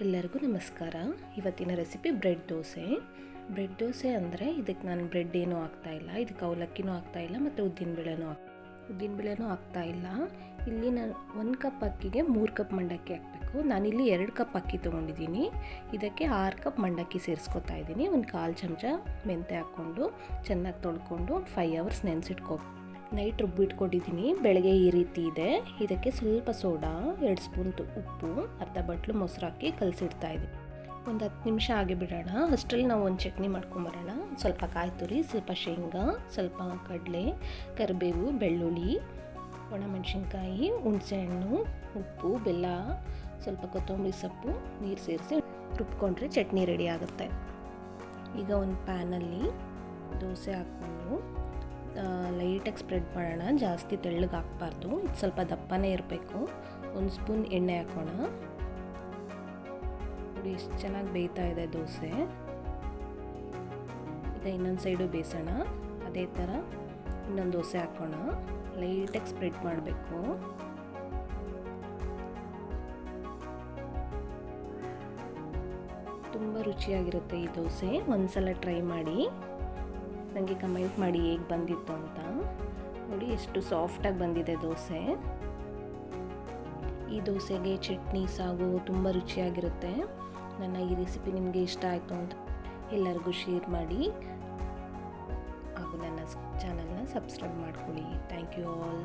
ಎಲ್ಲರಿಗೂ ನಮಸ್ಕಾರ. ಇವತ್ತಿನ recipe bread dosa. Bread dosa ಅಂದರೆ ಇದಕ್ಕೆ ನಾನು ಬ್ರೆಡ್ ಏನೂ ಇಲ್ಲ. ಇದಕ್ಕೆ ಅವಲಕ್ಕಿನೂ ಇಲ್ಲ ಮತ್ತು ಉದ್ದಿನಬೇಳೆನೂ ಹಾಕ್ ಉದ್ದಿನಬೇಳೆನೂ ಇಲ್ಲ. ಇಲ್ಲಿ ನಾನು ಒಂದು ಕಪ್ ಅಕ್ಕಿಗೆ ಮೂರು ಕಪ್ ಮಂಡಕ್ಕಿ ಹಾಕಬೇಕು. ನಾನಿಲ್ಲಿ ಎರಡು ಕಪ್ ಅಕ್ಕಿ ತೊಗೊಂಡಿದ್ದೀನಿ. ಇದಕ್ಕೆ ಆರು ಕಪ್ ಮಂಡಕ್ಕಿ ಸೇರಿಸ್ಕೊತಾ ಇದ್ದೀನಿ. ಒಂದು ಕಾಲು ಚಮಚ ಮೆಂತೆ ಹಾಕ್ಕೊಂಡು ಚೆನ್ನಾಗಿ ತೊಳ್ಕೊಂಡು ಫೈವ್ ಅವರ್ಸ್ ನೆನೆಸಿಟ್ಕೋ ನೈಟ್ ರುಬ್ಬಿಟ್ಕೊಂಡಿದ್ದೀನಿ ಬೆಳಗ್ಗೆ ಈ ರೀತಿ ಇದೆ. ಇದಕ್ಕೆ ಸ್ವಲ್ಪ ಸೋಡಾ, ಎರಡು ಸ್ಪೂನ್ ಉಪ್ಪು, ಅರ್ಧ ಬಟ್ಲು ಮೊಸರು ಹಾಕಿ ಕಲಸಿಡ್ತಾ ಇದ್ದೀನಿ. ಒಂದು ಹತ್ತು ನಿಮಿಷ ಆಗಿ ಬಿಡೋಣ ಅಷ್ಟರಲ್ಲಿ ನಾವು ಒಂದು ಚಟ್ನಿ ಮಾಡ್ಕೊಂಬರೋಣ. ಸ್ವಲ್ಪ ಕಾಯಿ ತುರಿ, ಸ್ವಲ್ಪ ಶೇಂಗಾ, ಸ್ವಲ್ಪ ಕಡಲೆ, ಕರಿಬೇವು, ಬೆಳ್ಳುಳ್ಳಿ, ಒಣಮೆಣಸಿನ್ಕಾಯಿ, ಹುಣಸೆಹಣ್ಣು, ಉಪ್ಪು, ಬೆಲ್ಲ, ಸ್ವಲ್ಪ ಕೊತ್ತಂಬರಿ ಸೊಪ್ಪು, ನೀರು ಸೇರಿಸಿ ರುಬ್ಕೊಂಡ್ರೆ ಚಟ್ನಿ ರೆಡಿ ಆಗುತ್ತೆ. ಈಗ ಒಂದು ಪ್ಯಾನಲ್ಲಿ ದೋಸೆ ಹಾಕ್ಕೊಂಡು ಲೈಟಾಗಿ ಸ್ಪ್ರೆಡ್ ಮಾಡೋಣ. ಜಾಸ್ತಿ ತೆಳ್ಳಗೆ ಹಾಕ್ಬಾರ್ದು. ಸ್ವಲ್ಪ ದಪ್ಪನೇ ಇರಬೇಕು. ಒಂದು ಸ್ಪೂನ್ ಎಣ್ಣೆ ಹಾಕೋಣ. ನೋಡಿ ಎಷ್ಟು ಚೆನ್ನಾಗಿ ಬೇಯ್ತಾ ಇದೆ ದೋಸೆ. ಈಗ ಇನ್ನೊಂದು ಸೈಡು ಬೇಯಿಸೋಣ ಅದೇ ಥರ ಇನ್ನೊಂದು ದೋಸೆ ಹಾಕೋಣ. ಲೈಟಾಗಿ ಸ್ಪ್ರೆಡ್ ಮಾಡಬೇಕು. ತುಂಬ ರುಚಿಯಾಗಿರುತ್ತೆ ಈ ದೋಸೆ. ಒಂದ್ಸಲ ಟ್ರೈ ಮಾಡಿ. ನನಗೆ ಕಮೆಂಟ್ ಮಾಡಿ ಹೇಗೆ ಬಂದಿತ್ತು ಅಂತ. ನೋಡಿ ಎಷ್ಟು ಸಾಫ್ಟಾಗಿ ಬಂದಿದೆ ದೋಸೆ. ಈ ದೋಸೆಗೆ ಚಟ್ನಿ, ಸಾಗು ತುಂಬ ರುಚಿಯಾಗಿರುತ್ತೆ. ನನ್ನ ಈ ರೆಸಿಪಿ ನಿಮಗೆ ಇಷ್ಟ ಆಯಿತು ಅಂತ ಎಲ್ಲರಿಗೂ ಶೇರ್ ಮಾಡಿ. ಹಾಗೂ ನನ್ನ ಚಾನಲ್ನ ಸಬ್ಸ್ಕ್ರೈಬ್ ಮಾಡ್ಕೊಳ್ಳಿ. Thank you all